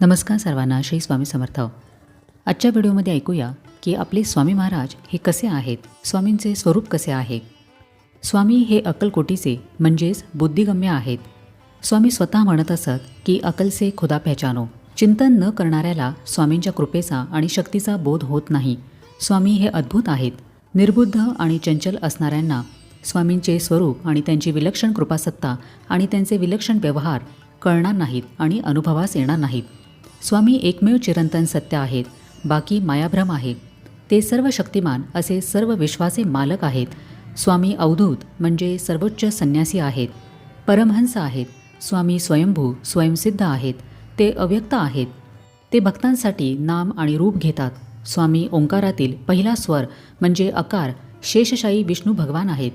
नमस्कार सर्वांना श्री स्वामी समर्थ. आजच्या व्हिडिओमध्ये ऐकूया की आपले स्वामी महाराज हे कसे आहेत? स्वामींचे स्वरूप कसे आहे? स्वामी हे अक्कलकोटीचे म्हणजेच बुद्धिगम्य आहेत. स्वामी स्वतः म्हणत असत की अकलसे खुदा पहचानो. चिंतन न करणाऱ्याला स्वामींच्या कृपेचा आणि शक्तीचा बोध होत नाही. स्वामी हे अद्भुत आहेत. निर्बुद्ध आणि चंचल असणाऱ्यांना स्वामींचे स्वरूप आणि त्यांची विलक्षण कृपासत्ता आणि त्यांचे विलक्षण व्यवहार कळणार नाहीत आणि अनुभवास येणार नाहीत. स्वामी एकमेव चिरंतन सत्य आहेत बाकी मायाभ्रम आहेत. ते सर्व शक्तिमान असे सर्व विश्वाचे मालक आहेत. स्वामी अवधूत म्हणजे सर्वोच्च संन्यासी आहेत. परमहंस आहेत. स्वामी स्वयंभू स्वयंसिद्ध आहेत. ते अव्यक्त आहेत. ते भक्तांसाठी नाम आणि रूप घेतात. स्वामी ओंकारातील पहिला स्वर म्हणजे अकार शेषशाही विष्णू भगवान आहेत.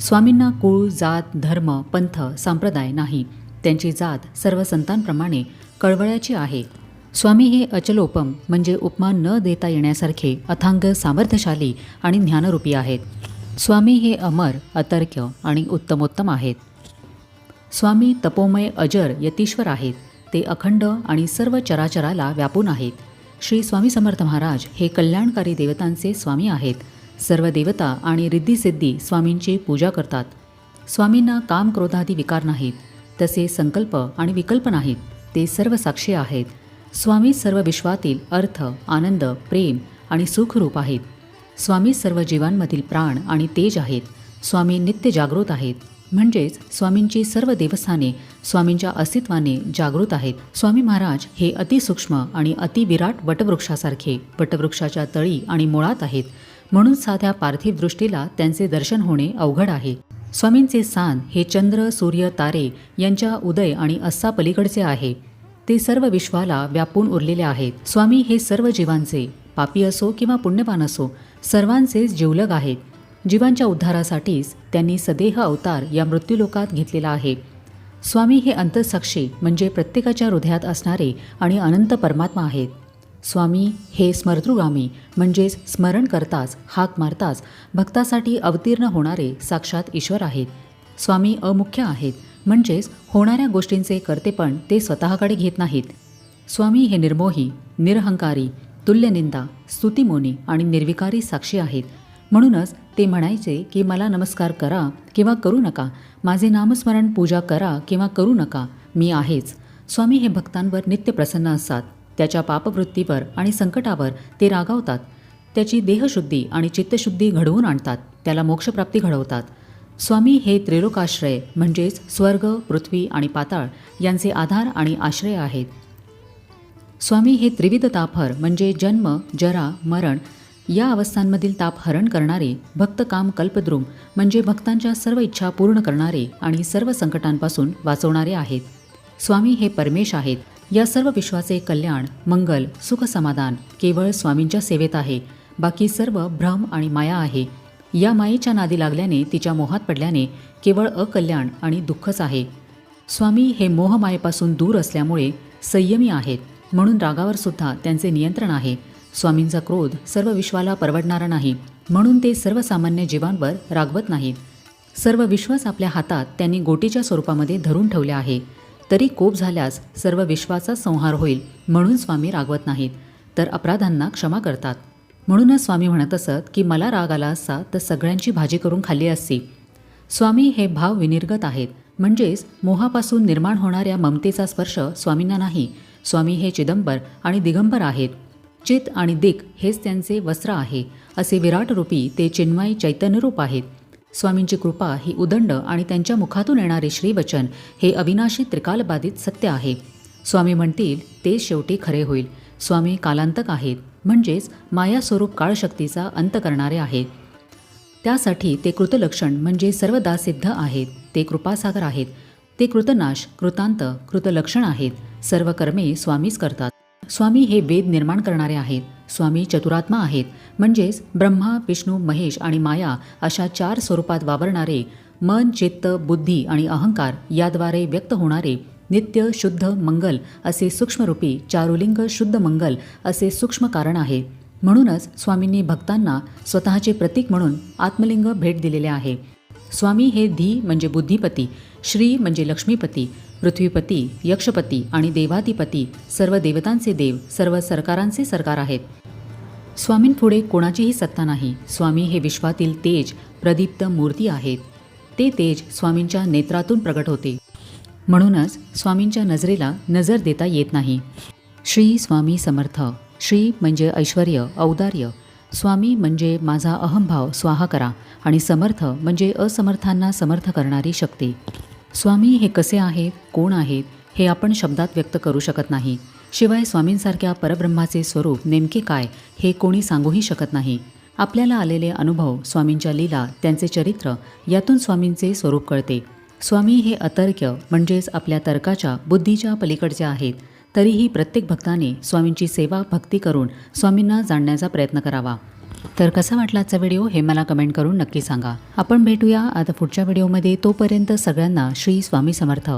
स्वामींना कुळ जात धर्म पंथ संप्रदाय नाही. त्यांची जात सर्व संतांप्रमाणे कळवळ्याची आहे. स्वामी हे अचलोपम म्हणजे उपमा न देता येण्यासारखे अथांग सामर्थ्यशाली आणि ज्ञानरूपी आहेत. स्वामी हे अमर अतर्क्य आणि उत्तमोत्तम आहेत. स्वामी तपोमय अजर यतीश्वर आहेत. ते अखंड आणि सर्व चराचराला व्यापून आहेत. श्री स्वामी समर्थ महाराज हे कल्याणकारी देवतांचे स्वामी आहेत. सर्व देवता आणि रिद्धिसिद्धी स्वामींची पूजा करतात. स्वामींना काम क्रोधादी विकार नाहीत. तसे संकल्प आणि विकल्प नाहीत. ते सर्व साक्षी आहेत. स्वामी सर्व विश्वातील अर्थ आनंद प्रेम आणि सुखरूप आहेत. स्वामी सर्व जीवांमधील प्राण आणि तेज आहेत. स्वामी नित्य जागृत आहेत. म्हणजेच स्वामींची सर्व देवस्थाने स्वामींच्या अस्तित्वाने जागृत आहेत. स्वामी महाराज हे अतिसूक्ष्म आणि अतिविराट वटवृक्षासारखे वटवृक्षाच्या तळी आणि मुळात आहेत. म्हणून साध्या पार्थिव दृष्टीला त्यांचे दर्शन होणे अवघड आहे. स्वामींचे स्थान हे चंद्र सूर्य तारे यांच्या उदय आणि अस्सापलीकडचे आहे. ते सर्व विश्वाला व्यापून उरलेले आहेत. स्वामी हे सर्व जीवांचे पापी असो किंवा पुण्यवान असो सर्वांचेच जीवलग आहेत. जीवांच्या उद्धारासाठीच त्यांनी सदेह अवतार या मृत्यूलोकात घेतलेला आहे. स्वामी हे अंतसाक्षी म्हणजे प्रत्येकाच्या हृदयात असणारे आणि अनंत परमात्मा आहेत. स्वामी हे स्मर्तृगामी म्हणजेच स्मरण करताच हाक मारताच भक्तासाठी अवतीर्ण होणारे साक्षात ईश्वर आहेत. स्वामी अमुख्य आहेत. म्हणजेच होणाऱ्या गोष्टींचे कर्तेपण ते स्वतःकडे घेत नाहीत. स्वामी हे निर्मोही निरहंकारी तुल्यनिंदा स्तुतिमोनी आणि निर्विकारी साक्षी आहेत. म्हणूनच ते म्हणायचे की मला नमस्कार करा किंवा करू नका माझे नामस्मरण पूजा करा किंवा करू नका मी आहेच. स्वामी हे भक्तांवर नित्य प्रसन्न असतात. त्याच्या पापवृत्तीवर आणि संकटावर ते रागावतात. त्याची देहशुद्धी आणि चित्तशुद्धी घडवून आणतात. त्याला मोक्षप्राप्ती घडवतात. स्वामी हे त्रिलोकाश्रय म्हणजेच स्वर्ग पृथ्वी आणि पाताळ यांचे आधार आणि आश्रय आहेत. स्वामी हे त्रिविध तापहर म्हणजे जन्म जरा मरण या अवस्थांमधील ताप हरण करणारे भक्त काम कल्पद्रुम म्हणजे भक्तांच्या सर्व इच्छा पूर्ण करणारे आणि सर्व संकटांपासून वाचवणारे आहेत. स्वामी हे परमेश आहेत. या सर्व विश्वाचे कल्याण मंगल सुख समाधान केवळ स्वामींच्या सेवेत आहे. बाकी सर्व भ्रम आणि माया आहे. या मायेच्या नादी लागल्याने तिच्या मोहात पडल्याने केवळ अकल्याण आणि दुःखच आहे. स्वामी हे मोहमायेपासून दूर असल्यामुळे संयमी आहेत म्हणून रागावर सुद्धा त्यांचे नियंत्रण आहे. स्वामींचा क्रोध सर्व विश्वाला परवडणारा नाही म्हणून ते सर्वसामान्य जीवांवर रागवत नाहीत. सर्व विश्वच आपल्या हातात त्यांनी गोटीच्या स्वरूपामध्ये धरून ठेवले आहे. तरी कोप झाल्यास सर्व विश्वाचा संहार होईल म्हणून स्वामी रागवत नाहीत तर अपराधांना क्षमा करतात. म्हणूनच स्वामी म्हणत असत की मला राग आला असता तर सगळ्यांची भाजी करून खाल्ली असती. स्वामी हे भाव विनिर्गत आहेत. म्हणजेच मोहापासून निर्माण होणाऱ्या ममतेचा स्पर्श स्वामींना नाही. स्वामी हे चिदंबर आणि दिगंबर आहेत. चित आणि दिक हेच त्यांचे वस्त्र आहे. असे विराट रूपी ते चिन्मय चैतन्यरूप आहेत. स्वामींची कृपा ही उदंड आणि त्यांच्या मुखातून येणारे श्रीवचन हे अविनाशी त्रिकालबाधित सत्य आहे. स्वामी म्हणतील ते शेवटी खरे होईल. स्वामी कालांतक आहेत म्हणजेच माया स्वरूप काळशक्तीचा अंत करणारे आहेत. त्यासाठी ते कृतलक्षण म्हणजे सर्वदा सिद्ध आहेत ते कृपासागर आहेत. ते कृतनाश कृतांत कृतलक्षण आहेत सर्व कर्मे स्वामीच करतात. स्वामी हे वेद निर्माण करणारे आहेत स्वामी चतुरात्मा आहेत म्हणजेच ब्रह्मा विष्णू महेश आणि माया अशा चार स्वरूपात वावरणारे मन चित्त बुद्धी आणि अहंकार याद्वारे व्यक्त होणारे नित्य शुद्ध मंगल असे सूक्ष्मरूपी चारुलिंग शुद्ध मंगल असे सूक्ष्म कारण आहे. म्हणूनच स्वामींनी भक्तांना स्वतःचे प्रतीक म्हणून आत्मलिंग भेट दिलेले आहे. स्वामी हे धी म्हणजे बुद्धिपती श्री म्हणजे लक्ष्मीपती पृथ्वीपती यक्षपती आणि देवाधिपती सर्व देवतांचे देव सर्व सरकारांचे सरकार आहेत. स्वामींपुढे कोणाचीही सत्ता नाही. स्वामी हे विश्वातील तेज प्रदीप्त मूर्ती आहेत. ते तेज स्वामींच्या नेत्रातून प्रगट होते. म्हणूनच स्वामींच्या नजरेला नजर देता येत नाही. श्री स्वामी समर्थ श्री म्हणजे ऐश्वर औदार्य. स्वामी म्हणजे माझा अहंभाव स्वाहा करा. आणि समर्थ म्हणजे असमर्थांना समर्थ करणारी शक्ती. स्वामी हे कसे आहेत कोण आहेत हे आपण शब्दात व्यक्त करू शकत नाही. शिवाय स्वामींसारख्या परब्रह्माचे स्वरूप नेमके काय हे कोणी सांगूही शकत नाही. आपल्याला आलेले अनुभव स्वामींच्या लीला त्यांचे चरित्र यातून स्वामींचे स्वरूप कळते. स्वामी हे अतर्क्य म्हणजेच आपल्या तर्काच्या बुद्धीच्या पलीकडचे आहेत. तरीही प्रत्येक भक्ताने स्वामींची सेवा भक्ती करून स्वामींना जाणण्याचा प्रयत्न करावा. तर कसा वाटला आजचा व्हिडिओ हे मला कमेंट करून नक्की सांगा. आपण भेटूया आता पुढच्या व्हिडिओमध्ये. तोपर्यंत सगळ्यांना श्री स्वामी समर्थ.